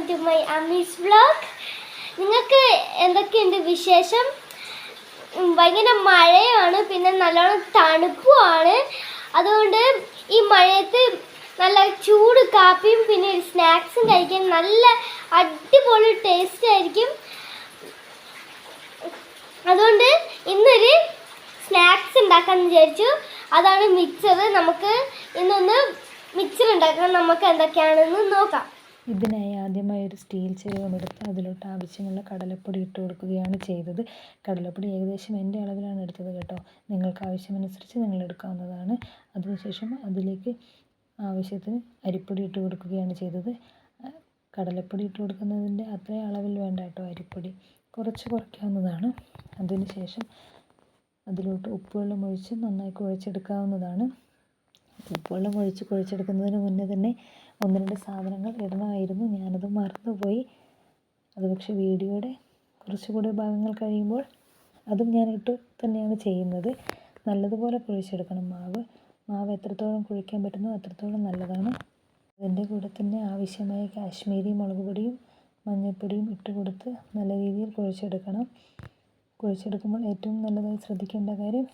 Welcome to my Ammi's blog നിങ്ങൾക്ക് എന്തൊക്കെയുണ്ട് വിശേഷം? ഭയങ്കര മഴയാണ് പിന്നെ നല്ലോണം തണുപ്പുമാണ്. അതുകൊണ്ട് ഈ മഴയത്ത് നല്ല ചൂട് കാപ്പിയും പിന്നെ ഒരു സ്നാക്സും കഴിക്കാൻ നല്ല അടിപൊളി ടേസ്റ്റ് ആയിരിക്കും. അതുകൊണ്ട് ഇന്നൊരു സ്നാക്സ് ഉണ്ടാക്കാമെന്ന് വിചാരിച്ചു. അതാണ് മിക്സർ നമുക്ക് ഇന്നൊന്ന് മിക്സർ ഉണ്ടാക്കാൻ നമുക്ക് എന്തൊക്കെയാണെന്ന് നോക്കാം. ഇതിനായി ആദ്യമായി ഒരു സ്റ്റീൽ ചെരുവമെടുത്ത് അതിലോട്ട് ആവശ്യമുള്ള കടലപ്പൊടി ഇട്ട് കൊടുക്കുകയാണ് ചെയ്തത്. കടലപ്പൊടി ഏകദേശം എന്റെ അളവിലാണ് എടുത്തത് കേട്ടോ. നിങ്ങൾക്ക് ആവശ്യമനുസരിച്ച് നിങ്ങൾ എടുക്കാവുന്നതാണ്. അതിനുശേഷം അതിലേക്ക് ആവശ്യത്തിന് അരിപ്പൊടി ഇട്ട് കൊടുക്കുകയാണ് ചെയ്തത്. കടലപ്പൊടി ഇട്ട് കൊടുക്കുന്നതിന്റെ അത്രയും അളവിൽ വേണ്ട കേട്ടോ അരിപ്പൊടി. കുറച്ച് കുറയ്ക്കാവുന്നതാണ്. അതിനുശേഷം അതിലോട്ട് ഉപ്പുവെള്ളം ഒഴിച്ച് നന്നായി കുഴച്ചെടുക്കാവുന്നതാണ്. ഉപ്പുവെള്ളം ഒഴിച്ച് കുഴച്ചെടുക്കുന്നതിന് മുന്നേ തന്നെ ഒന്ന് രണ്ട് സാധനങ്ങൾ ഇടണമായിരുന്നു. ഞാനത് മറന്നുപോയി. അത് പക്ഷേ വീഡിയോയുടെ കുറച്ചുകൂടി ഭാഗങ്ങൾ കഴിയുമ്പോൾ അതും ഞാൻ ഇട്ട് തന്നെയാണ് ചെയ്യുന്നത്. നല്ലതുപോലെ കുഴിച്ചെടുക്കണം മാവ്. മാവ് എത്രത്തോളം കുഴിക്കാൻ പറ്റുന്നോ അത്രത്തോളം നല്ലതാണ്. അതിന്റെ കൂടെ തന്നെ ആവശ്യമായ കാശ്മീരി മുളക് പൊടിയും മഞ്ഞൾപ്പൊടിയും ഇട്ട് കൊടുത്ത് നല്ല രീതിയിൽ കുഴിച്ചെടുക്കണം. കുഴിച്ചെടുക്കുമ്പോൾ ഏറ്റവും നല്ലതായി ശ്രദ്ധിക്കേണ്ട കാര്യം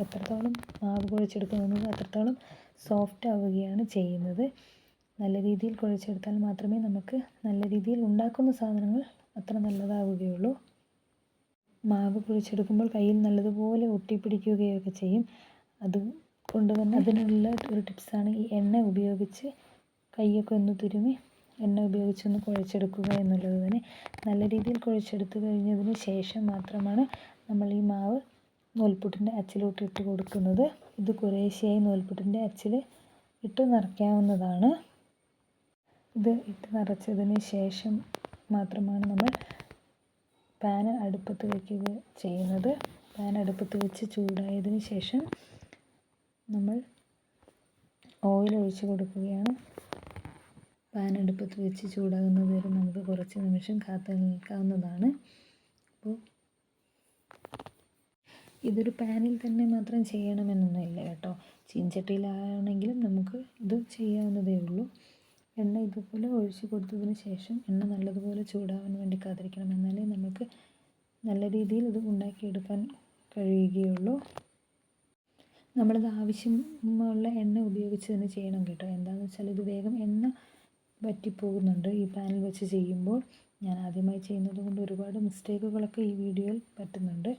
എത്രത്തോളം മാവ് കുഴിച്ചെടുക്കുന്നത് അത്രത്തോളം സോഫ്റ്റ് ആവുകയാണ് ചെയ്യുന്നത്. നല്ല രീതിയിൽ കുഴച്ചെടുത്താൽ മാത്രമേ നമുക്ക് നല്ല രീതിയിൽ ഉണ്ടാക്കുന്ന സാധനങ്ങൾ അത്ര നല്ലതാവുകയുള്ളൂ. മാവ് കുഴിച്ചെടുക്കുമ്പോൾ കയ്യിൽ നല്ലതുപോലെ ഒട്ടിപ്പിടിക്കുകയൊക്കെ ചെയ്യും. അതുകൊണ്ട് തന്നെ അതിനുള്ള ഒരു ടിപ്സാണ് ഈ എണ്ണ ഉപയോഗിച്ച് കൈയൊക്കെ ഒന്ന് തുരുമി എണ്ണ ഉപയോഗിച്ചൊന്ന് കുഴച്ചെടുക്കുക എന്നുള്ളത് തന്നെ. നല്ല രീതിയിൽ കുഴച്ചെടുത്ത് കഴിഞ്ഞതിന് ശേഷം മാത്രമാണ് നമ്മൾ ഈ മാവ് നൂൽപുട്ടിന്റെ അച്ചിലോട്ട് ഇട്ട് കൊടുക്കുന്നത്. ഇത് കുറേശ്ശെയായി നൂൽപുട്ടിന്റെ അച്ചിൽ ഇട്ട് നിറയ്ക്കാവുന്നതാണ്. ഇത് ഇട്ട് നിറച്ചതിന് ശേഷം മാത്രമാണ് നമ്മൾ പാൻ അടുപ്പത്ത് വയ്ക്കുക ചെയ്യുന്നത്. പാൻ അടുപ്പത്ത് വെച്ച് ചൂടായതിന് ശേഷം നമ്മൾ ഓയിൽ ഒഴിച്ച് കൊടുക്കുകയാണ്. പാൻ അടുപ്പത്ത് വെച്ച് ചൂടാകുന്നത് വരെ നമുക്ക് കുറച്ച് നിമിഷം കാത്തു നിൽക്കാവുന്നതാണ്. അപ്പോൾ ഇതൊരു പാനിൽ തന്നെ മാത്രം ചെയ്യണമെന്നൊന്നുമില്ല കേട്ടോ. ചീൻചട്ടിയിലാണെങ്കിലും നമുക്ക് ഇത് ചെയ്യാവുന്നതേ ഉള്ളൂ. എണ്ണ ഇതുപോലെ ഒഴിച്ച് കൊടുത്തതിന് ശേഷം എണ്ണ നല്ലതുപോലെ ചൂടാവാൻ വേണ്ടി കാത്തിരിക്കണം എന്നാലേ നമുക്ക് നല്ല രീതിയിൽ ഇത് ഉണ്ടാക്കിയെടുക്കാൻ കഴിയുകയുള്ളൂ. നമ്മളിത് ആവശ്യമുള്ള എണ്ണ ഉപയോഗിച്ച് തന്നെ ചെയ്യണം കേട്ടോ. എന്താണെന്ന് വെച്ചാൽ ഇത് വേഗം എണ്ണ വറ്റിപ്പോകുന്നുണ്ട് ഈ പാനിൽ വെച്ച് ചെയ്യുമ്പോൾ. ഞാൻ ആദ്യമായി ചെയ്യുന്നത് കൊണ്ട് ഒരുപാട് മിസ്റ്റേക്കുകളൊക്കെ ഈ വീഡിയോയിൽ പറ്റുന്നുണ്ട്.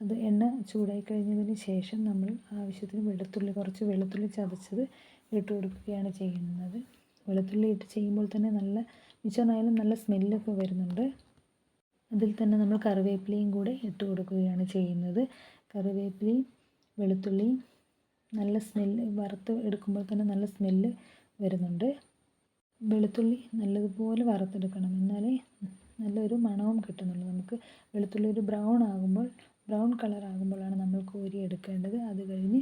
അത് എണ്ണ ചൂടായി കഴിഞ്ഞതിന് ശേഷം നമ്മൾ ആവശ്യത്തിന് വെളുത്തുള്ളി കുറച്ച് വെളുത്തുള്ളി ചതച്ചത് ഇട്ട് കൊടുക്കുകയാണ് ചെയ്യുന്നത്. വെളുത്തുള്ളി ഇട്ട് ചെയ്യുമ്പോൾ തന്നെ നല്ല മിച്ചമായാലും നല്ല സ്മെല്ലൊക്കെ വരുന്നുണ്ട്. അതിൽ തന്നെ നമ്മൾ കറിവേപ്പിലയും കൂടെ ഇട്ട് കൊടുക്കുകയാണ് ചെയ്യുന്നത്. കറിവേപ്പിലയും വെളുത്തുള്ളിയും നല്ല സ്മെല്ല് വറുത്ത് എടുക്കുമ്പോൾ തന്നെ നല്ല സ്മെല്ല് വരുന്നുണ്ട്. വെളുത്തുള്ളി നല്ലതുപോലെ വറുത്തെടുക്കണം. എന്നാലേ നല്ലൊരു മണവും കിട്ടുന്നുള്ളൂ. നമുക്ക് വെളുത്തുള്ളി ഒരു ബ്രൗൺ ആകുമ്പോൾ ബ്രൗൺ കളർ ആകുമ്പോഴാണ് നമ്മൾ കോരി എടുക്കേണ്ടത്. അത് കഴിഞ്ഞ്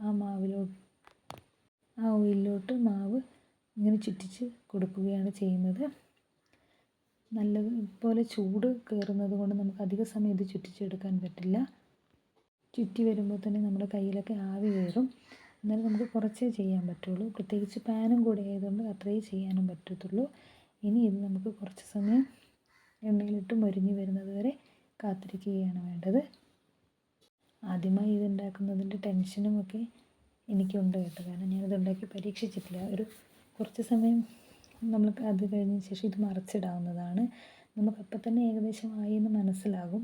ആ മാവിലോട്ട് ആ ഓയിലിലോട്ട് മാവ് ഇങ്ങനെ ചുറ്റിച്ച് കൊടുക്കുകയാണ് ചെയ്യുന്നത്. നല്ലതുപോലെ ചൂട് കയറുന്നത് കൊണ്ട് നമുക്ക് അധിക സമയം ഇത് ചുറ്റിച്ചെടുക്കാൻ പറ്റില്ല. ചുറ്റി വരുമ്പോൾ തന്നെ നമ്മുടെ കയ്യിലൊക്കെ ആവി കയറും. എന്നാലും നമുക്ക് കുറച്ചേ ചെയ്യാൻ പറ്റുള്ളൂ. പ്രത്യേകിച്ച് പാനും കൂടെ ആയതുകൊണ്ട് അത്രയേ ചെയ്യാനും പറ്റത്തുള്ളൂ. ഇനി ഇത് നമുക്ക് കുറച്ച് സമയം എണ്ണയിലിട്ട് മൊരിഞ്ഞ് വരുന്നത് വരെ കാത്തിരിക്കുകയാണ് വേണ്ടത്. ആദ്യമായി ഇത് ഉണ്ടാക്കുന്നതിന്റെ ടെൻഷനും ഒക്കെ എനിക്കുണ്ട് കേട്ടോ. കാരണം ഞാനിത് ഉണ്ടാക്കി പരീക്ഷിച്ചിട്ടില്ല. ഒരു കുറച്ച് സമയം നമുക്ക് അത് കഴിഞ്ഞ ശേഷം ഇത് മറിച്ചിടാവുന്നതാണ്. നമുക്കപ്പം തന്നെ ഏകദേശം ആയി എന്ന് മനസ്സിലാകും.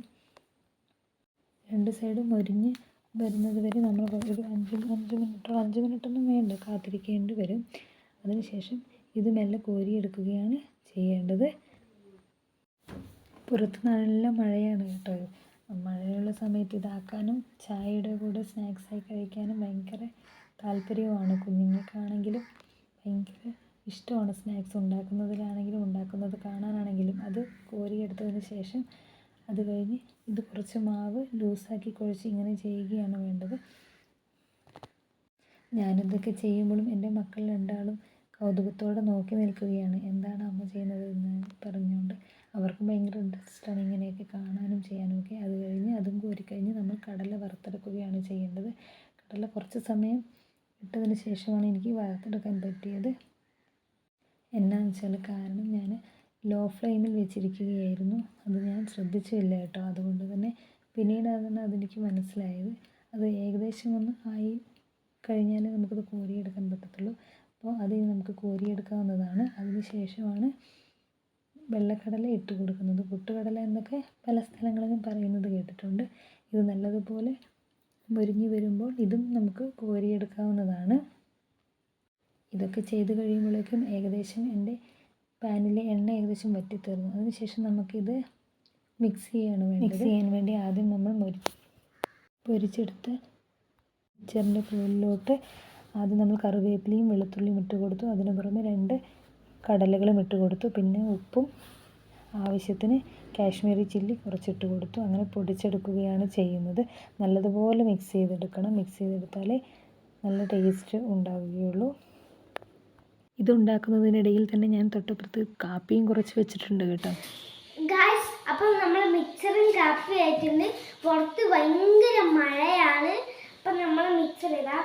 രണ്ട് സൈഡും ഒരിഞ്ഞ് വരുന്നത് വരെ നമ്മൾ ഒരു അഞ്ച് അഞ്ച് മിനിറ്റോ അഞ്ച് മിനിറ്റൊന്നും വേണ്ട. കാത്തിരിക്കേണ്ടി വരും. അതിനുശേഷം ഇത് മെല്ലെ കോരിയെടുക്കുകയാണ് ചെയ്യേണ്ടത്. പുറത്ത് നല്ല മഴയാണ് കേട്ടോ. മഴയുള്ള സമയത്ത് ഇതാക്കാനും ചായയുടെ കൂടെ സ്നാക്സായി കഴിക്കാനും ഭയങ്കര താല്പര്യമാണ് കുഞ്ഞുങ്ങൾക്കാണെങ്കിലും ഭയങ്കര ഇഷ്ടമാണ് സ്നാക്സ് ഉണ്ടാക്കുന്നതിലാണെങ്കിലും ഉണ്ടാക്കുന്നത് കാണാനാണെങ്കിലും. അത് കോരിയെടുത്തതിന് ശേഷം അത് കഴിഞ്ഞ് ഇത് കുറച്ച് മാവ് ലൂസാക്കി കുഴച്ച് ഇങ്ങനെ ചെയ്യുകയാണ് വേണ്ടത്. ഞാനിതൊക്കെ ചെയ്യുമ്പോഴും എന്റെ മക്കൾ രണ്ടാളും കൗതുകത്തോടെ നോക്കി നിൽക്കുകയാണ്. എന്താണ് അമ്മ ചെയ്യുന്നത് എന്ന് പറഞ്ഞുകൊണ്ട് അവർക്ക് ഭയങ്കര ഇൻട്രസ്റ്റാണ് ഇങ്ങനെയൊക്കെ കാണാനും ചെയ്യാനും ഒക്കെ. അത് കഴിഞ്ഞ് അതും കോരിക്കഴിഞ്ഞ് നമ്മൾ കടല വറുത്തെടുക്കുകയാണ് ചെയ്യേണ്ടത്. കടല കുറച്ച് സമയം ഇട്ടതിന് ശേഷമാണ് എനിക്ക് വറുത്തെടുക്കാൻ പറ്റിയത്. എന്നാന്ന് വെച്ചാൽ കാരണം ഞാൻ ലോ ഫ്ലെയിമിൽ വെച്ചിരിക്കുകയായിരുന്നു. അത് ഞാൻ ശ്രദ്ധിച്ചില്ല കേട്ടോ. അതുകൊണ്ട് തന്നെ പിന്നീടാണ് അതെനിക്ക് മനസ്സിലായത്. അത് ഏകദേശം ഒന്ന് ആയി കഴിഞ്ഞാൽ നമുക്കത് കോരിയെടുക്കാൻ പറ്റത്തുള്ളൂ. അപ്പോൾ അത് നമുക്ക് കോരിയെടുക്കാവുന്നതാണ്. അതിന് ശേഷമാണ് വെള്ളക്കടല ഇട്ട് കൊടുക്കുന്നത്. പൊട്ടുകടല എന്നൊക്കെ പല സ്ഥലങ്ങളിലും പറയുന്നത് കേട്ടിട്ടുണ്ട്. ഇത് നല്ലതുപോലെ മുരിഞ്ഞു വരുമ്പോൾ ഇതും നമുക്ക് കോരിയെടുക്കാവുന്നതാണ്. ഇതൊക്കെ ചെയ്ത് കഴിയുമ്പോഴേക്കും ഏകദേശം എന്റെ പാനിലെ എണ്ണ ഏകദേശം വറ്റിത്തീർന്നു. അതിനുശേഷം നമുക്കിത് മിക്സ് ചെയ്യാണ് മിക്സ് ചെയ്യാൻ വേണ്ടി ആദ്യം നമ്മൾ മൊരി പൊരിച്ചെടുത്ത് മിക്സറിന്റെ മുകളിലോട്ട് ആദ്യം നമ്മൾ കറിവേപ്പിലയും വെളുത്തുള്ളിയും ഇട്ട് കൊടുത്തു. അതിന് പുറമെ രണ്ട് കടലകളും ഇട്ട് കൊടുത്തു. പിന്നെ ഉപ്പും ആവശ്യത്തിന് കാശ്മീരി ചില്ലി കുറച്ചിട്ട് കൊടുത്തു. അങ്ങനെ പൊടിച്ചെടുക്കുകയാണ് ചെയ്യുന്നത്. നല്ലതുപോലെ മിക്സ് ചെയ്തെടുക്കണം. മിക്സ് ചെയ്തെടുത്താലേ നല്ല ടേസ്റ്റ് ഉണ്ടാവുകയുള്ളൂ. ഇതുണ്ടാക്കുന്നതിനിടയിൽ തന്നെ ഞാൻ തൊട്ടപ്പുറത്ത് കാപ്പിയും കുറച്ച് വെച്ചിട്ടുണ്ട് കേട്ടോ. അപ്പം നമ്മൾ മിക്സറും കാപ്പി ആയിട്ടുണ്ട്. പുറത്ത് ഭയങ്കര മഴയാണ്. അപ്പം നമ്മൾ മിക്സർ ഇടാം.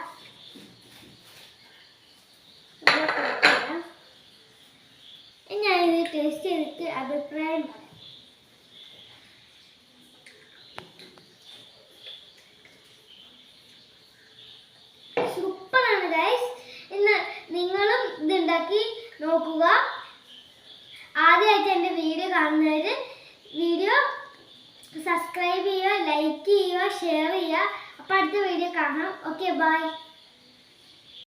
ഞാനിത് ടേസ്റ്റ് ചെയ്തിട്ട് അഭിപ്രായം സൂപ്പറാണ് ഗൈസ് ഇന്ന് നിങ്ങളും ഇതുണ്ടാക്കി നോക്കുക. ആദ്യമായിട്ട് എന്റെ വീഡിയോ കാണുന്നവർ വീഡിയോ സബ്സ്ക്രൈബ് ചെയ്യുക ലൈക്ക് ചെയ്യുക ഷെയർ ചെയ്യുക. അപ്പോൾ അടുത്ത വീഡിയോ കാണാം. Okay bye